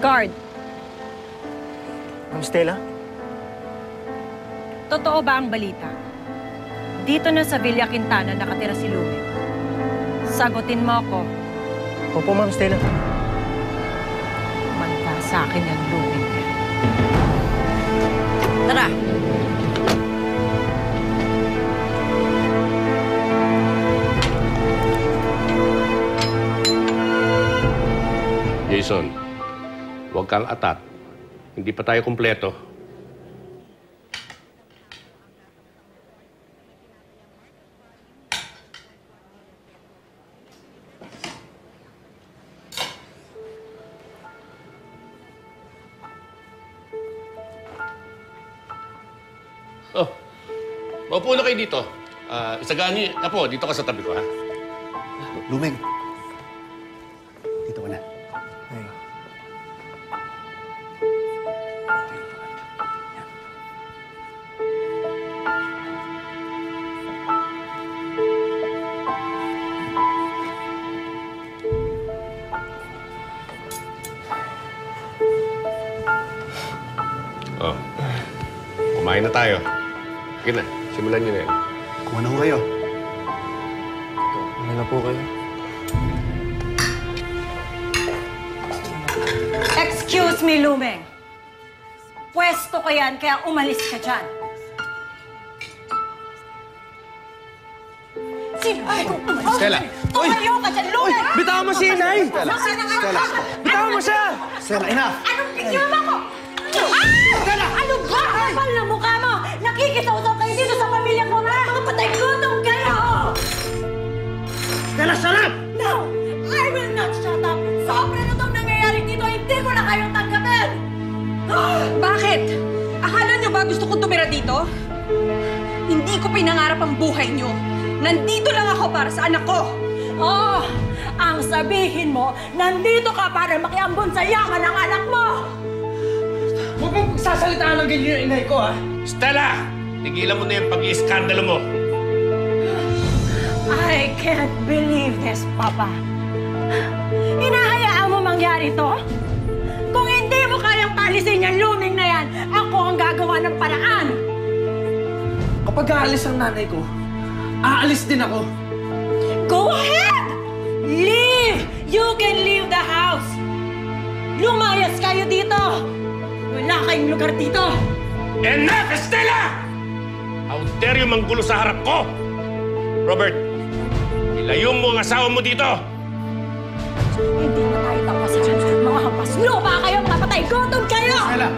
Guard, Ma'am Stella? totoo ba ang balita? Dito na sa Villa Quintana nakatira si Lumi. Sagutin mo ako, Opo, Ma'am Stella. manta sa akin ang Lumi. Tara! Jason, huwag kang atat. Hindi pa tayo kumpleto. Oh, maupo na kayo dito. Ah, Isagani, apo, dito ka sa tabi ko, ha? Lumeng. Oh. Kumain na tayo. Sige na, simulan niyo na yan. Kuha na ho kayo. Ano na po kayo? Excuse me, Lumeng. Pwesto ko yan, kaya umalis ka dyan. Sino? Ay, Stella! Tumayo ka dyan, Lumeng! Bitawan mo si Inay! Stella! Stella. Bitawan mo siya! Stella, enough! Anong pigyan mo ko? Ah! Tumira dito? Hindi ko pinangarap ang buhay nyo. Nandito lang ako para sa anak ko. Oh! Ang sabihin mo, nandito ka para makiambon sa yaman ng anak mo! Huwag mong sasalita ng ganyan yung inay ko, ha? Stella! Tigilan mo na yung pag-iiskandalo mo. I can't believe this, Papa. Hinahayaan mo mangyari to? pag-aalis ang nanay ko, aalis din ako. Go ahead! Leave! You can leave the house! Lumayas kayo dito! Wala kayong lugar dito! Enough, Estela! How dare you manggulo sa harap ko! Robert, ilayo mo ang asawa mo dito! Hindi na tayo tapos sa mga hampas. Lupa kayo, mapatay! Gutom kayo! Estela!